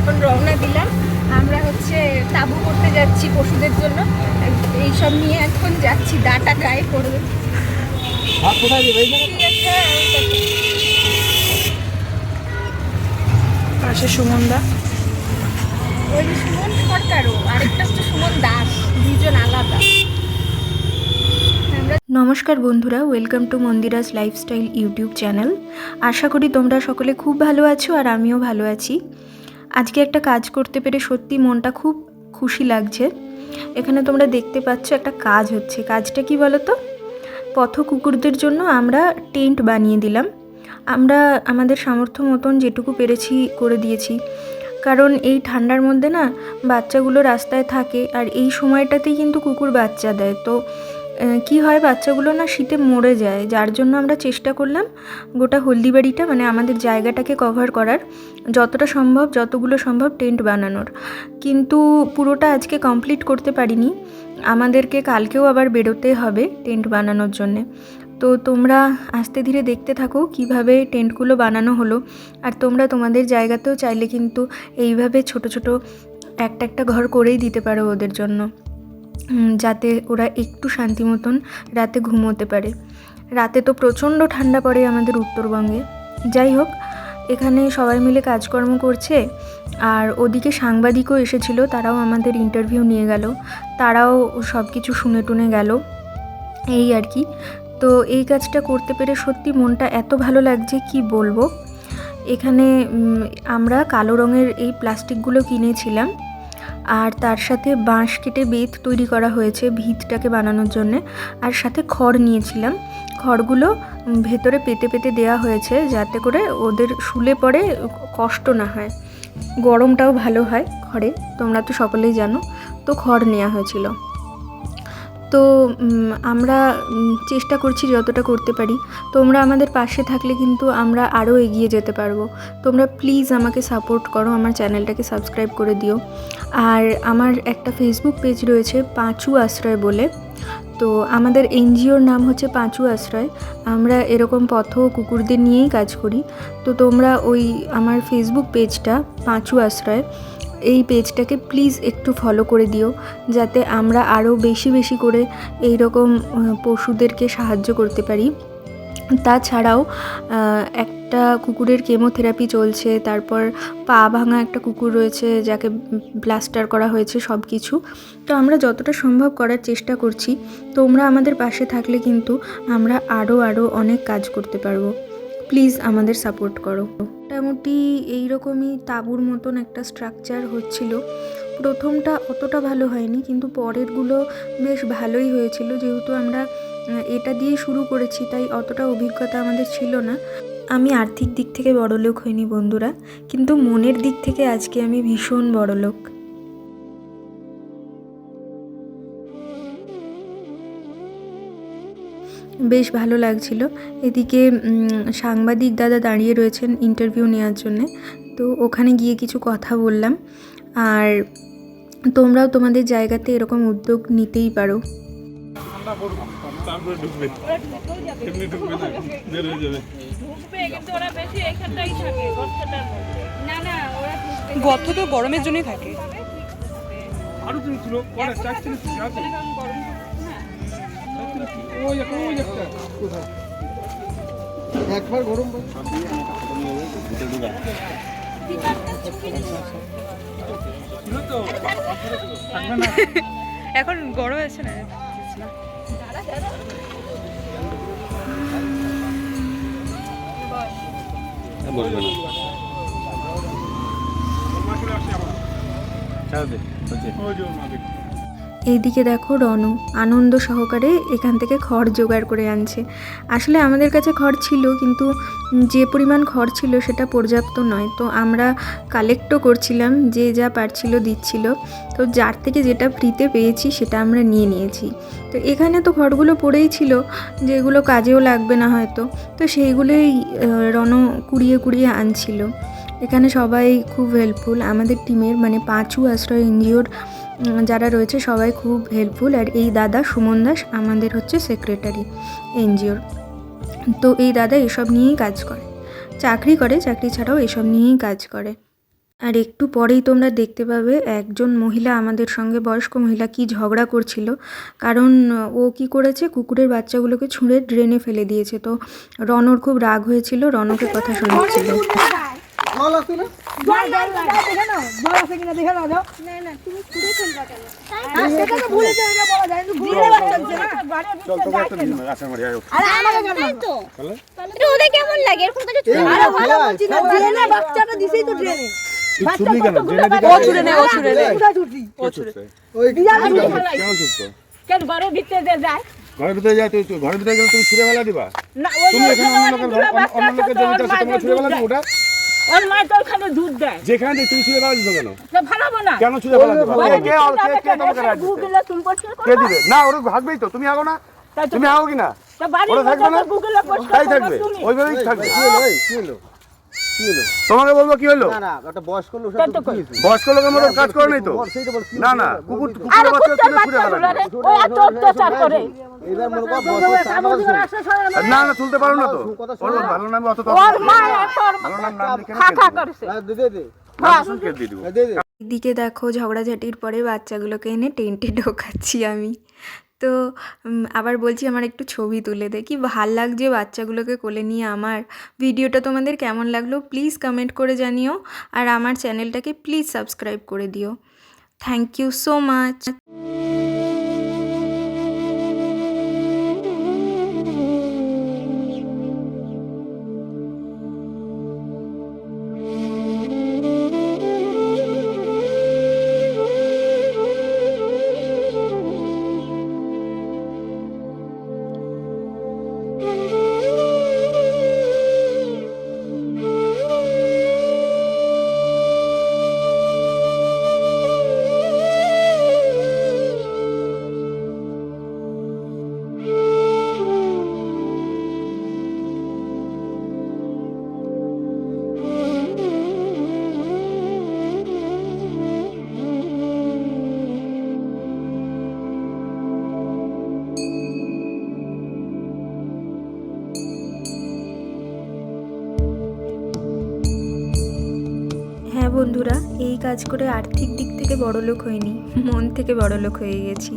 এখন রওনা দিলাম। আমরা হচ্ছে তাবু করতে যাচ্ছি পশুদের জন্য। এই সব নিয়ে এখন যাচ্ছি ডাটা গায়ে দেখো। পাশে সুমনদা। ওই সুমন সরকারও আরেকটা হচ্ছে সুমন দাস দুজন আলাদা। নমস্কার বন্ধুরা welcome to Mandira's lifestyle YouTube channel. আশা করি তোমরা সকলে খুব ভালো আছো আর আমিও ভালো আছি। আজকে একটা কাজ করতে পেরে সত্যি মনটা খুব খুশি লাগছে। এখানে তোমরা দেখতে পাচ্ছ একটা কাজ হচ্ছে। কাজটা কি বলো তো পথ কুকুরদের জন্য আমরা টেন্ট বানিয়ে দিলাম। আমরা আমাদের সামর্থ্য মতন যেটুকু পেরেছি করে দিয়েছি। কারণ এই ঠান্ডার মধ্যে না বাচ্চাগুলো রাস্তায় থাকে আর এই সময়টাতেই কিন্তু কুকুর বাচ্চা দেয়। তো কি হয়, বাচ্চাগুলো না শীতে মরে যায়। যার জন্য আমরা চেষ্টা করলাম গোটা হলদিবাড়িটা মানে আমাদের জায়গাটাকে কভার করার। যতটা সম্ভব, যতগুলো সম্ভব টেন্ট বানানোর। কিন্তু পুরোটা আজকে কমপ্লিট করতে পারিনি। আমাদেরকে কালকেও আবার বেরোতে হবে টেন্ট বানানোর জন্যে। তো তোমরা আস্তে ধীরে দেখতে থাকো কীভাবে টেন্টগুলো বানানো হলো। আর তোমরা তোমাদের জায়গাতেও চাইলে কিন্তু এইভাবে ছোট ছোট একটা একটা ঘর করেই দিতে পারো ওদের জন্য। যাতে ওরা একটু শান্তি মতন রাতে ঘুমোতে পারে। রাতে তো প্রচণ্ড ঠান্ডা পড়ে আমাদের উত্তরবঙ্গে। যাই হোক, এখানে সবাই মিলে কাজকর্ম করছে, আর ওদিকে সাংবাদিকও এসেছিল, তারাও আমাদের ইন্টারভিউ নিয়ে গেল। তারাও সব কিছু শুনে টুনে গেল। এই আর কি। তো এই কাজটা করতে পেরে সত্যি মনটা এত ভালো লাগছে, কি বলব? এখানে আমরা কালো রঙের এই প্লাস্টিকগুলো কিনেছিলাম। আর তার সাথে বাঁশ কেটে বেত তৈরি করা হয়েছে ভিতটাকে বানানোর জন্য। আর সাথে খড় নিয়েছিলাম। খড়গুলো ভেতরে পেতে পেতে দেওয়া হয়েছে যাতে করে ওদের শুলে পড়ে কষ্ট না হয়। গরমটাও ভালো হয় খড়ে, তোমরা তো সকলেই জানো। তো খড় নেওয়া হয়েছিল। তো আমরা চেষ্টা করছি যতটা করতে পারি। তোমরা আমাদের পাশে থাকলে কিন্তু আমরা আরও এগিয়ে যেতে পারব। তোমরা প্লিজ আমাকে সাপোর্ট করো, আমার চ্যানেলটাকে সাবস্ক্রাইব করে দিও। আর আমার একটা ফেসবুক পেজ রয়েছে পাঁচু আশ্রয় বলে। তো, আমাদের এনজিওর নাম হচ্ছে পাঁচু আশ্রয়। আমরা এরকম পথ কুকুরদের নিয়েই কাজ করি। তো, তোমরা ওই আমার ফেসবুক পেজটা পাঁচু আশ্রয়। এই পেজটাকে প্লিজ একটু ফলো করে দিও, যাতে আমরা আরও বেশি বেশি করে এই রকম পশুদেরকে সাহায্য করতে পারি। তাছাড়াও একটা কুকুরের কেমোথেরাপি চলছে, তারপর পা ভাঙা একটা কুকুর রয়েছে, যাকে প্লাস্টার করা হয়েছে সব কিছু তো আমরা যতটা সম্ভব করার চেষ্টা করছি, তোমরা আমাদের পাশে থাকলে কিন্তু আমরা আরও আরও অনেক কাজ করতে পারব। প্লিজ আমাদের সাপোর্ট করো। মোটামুটি এইরকমই তাঁবুর মতন একটা স্ট্রাকচার হচ্ছিল। প্রথমটা অতটা ভালো হয়নি, কিন্তু পরেরগুলো বেশ ভালোই হয়েছিল। যেহেতু আমরা এটা দিয়ে শুরু করেছি, তাই অতটা অভিজ্ঞতা আমাদের ছিল না। আমি আর্থিক দিক থেকে বড়লোক হইনি বন্ধুরা, কিন্তু মনের দিক থেকে আজকে আমি ভীষণ বড়লোক। বেশ ভালো লাগছিল। এদিকে সাংবাদিক দাদা দাঁড়িয়ে রয়েছেন ইন্টারভিউ নেওয়ার জন্যে। তো ওখানে গিয়ে কিছু কথা বললাম। আর তোমরাও তোমাদের জায়গাতে এরকম উদ্যোগ নিতেই পারো। ঠান্ডা পড়ুক তারপরে ঢুকবে। এমনি ঢুকবে না বের হয়ে যাবে। কিন্তু ওরা বেশি এখানটাই থাকে না না ওরা গর্ত তো গরমের জন্যই থাকে। আরও তুমি ছিল। পরে আছে একবার গরম এখন গরম আছে না? বসবে না। এইদিকে দেখো রনু আনন্দ সহকারে এখান থেকে খড় জোগাড় করে আনছে। আসলে আমাদের কাছে খড় ছিল, কিন্তু যে পরিমাণ খড় ছিল সেটা পর্যাপ্ত নয়। তো আমরা কালেক্টও করছিলাম, যে যা পারছিল দিচ্ছিল। তো যার থেকে যেটা ফ্রিতে পেয়েছি সেটা আমরা নিয়ে নিয়েছি। তো এখানে তো খড়গুলো পড়েই ছিল যেগুলো কাজেও লাগবে না হয়তো। তো সেইগুলোই রণ কুড়িয়ে কুড়িয়ে আনছিল। এখানে সবাই খুব হেল্পফুল আমাদের টিমের মানে পাঁচু আশ্রয় এনজিওর যারা রয়েছে সবাই খুব হেল্পফুল আর এই দাদা সুমন দাস আমাদের হচ্ছে সেক্রেটারি এনজিওর তো এই দাদা এসব নিয়েই কাজ করে। চাকরি করে, চাকরি ছাড়াও এসব নিয়েই কাজ করে। আর একটু পরেই তোমরা দেখতে পাবে একজন মহিলা আমাদের সঙ্গে, বয়স্ক মহিলা কি ঝগড়া করছিল। কারণ, ও কি করেছে, কুকুরের বাচ্চাগুলোকে ছুঁড়ে ড্রেনে ফেলে দিয়েছে। তো রনর খুব রাগ হয়েছিল রনকে কথা শোনাচ্ছিল। চল তোকে একটা দিন আশা করি আয় এটা ওদের কেমন লাগে? এরকম তো তুই ছুটলি কেন? ড্রেনে দিকে ও ছুড়ে নে ও ছুড়ে নে ও কেমন ছুটতো কেন ঘরের ভিতরে যায়? ঘরের ভিতরে যাই তুই ঘরের ভিতরে গেলে তুমি ছুড়ে ফেলা দিবা? না তুমি এখানে অন্য লোকের অন্য লোকের জমিতে আছে তোমরা ছুড়ে ফেলা দিবা ওটা? ওর মায়ের তো ওখানে দুধ দেয়। যেখানে তুমি ছুড়ে ফেলা দিছো কেন? তো ভালাবো না। কেন ছুঁড়ে ফেলা দিবা ঘরের কে আর কে কে তোমাকে দিছে? গুগলে তুমি পরিষ্কার কে দিবে? না ওর ভাগবেই তো। তুমি আগো না? তুমি আগো কি না তো থাকবে না? গুগলে পরিষ্কার তাই থাকবে। ওইভাবেই থাকবে। কি হলো এই কি হলো কি হলো তোমাকে বলব কি হলো? না না একটা বয়স্ক লোক। বয়স্ক লোকের মতো কাজ করে নাই তো? না না কুকুর বল, বল। কুকুরের বাচ্চা কুত্তার তুলে ছুড়ে ফেলা বাচ্চাগুলো রে, দিবে ও এত অত্যাচার করে। এবার কর বয়স্ক চার বছর। না না তুলতে পারো না তো। ভালো নাম অত তো ওর মা তোর ভালো নাম নাম লিখে খা খা না করেছে। হ্যাঁ, দে দে দে। শুন কে দিয়ে দিব। হ্যাঁ, দে দে। এদিকে দেখো ঝগড়াঝাটির পরে বাচ্চাগুলোকে এনে টেন্টে ঢোকাচ্ছি আমি। তো আবার বলছি আমার একটু ছবি তুলে দে। কি ভালো লাগছে বাচ্চাগুলোকে কোলে নিয়ে আমার? ভিডিওটা তোমাদের কেমন লাগল প্লিজ কমেন্ট করে জানিও। আর আমার চ্যানেলটাকে প্লিজ সাবস্ক্রাইব করে দিও। থ্যাংক ইউ সো মাচ বন্ধুরা এই কাজ করে আর্থিক দিক থেকে বড়লোক হয়নি মন থেকে বড়লোক হয়ে গেছি।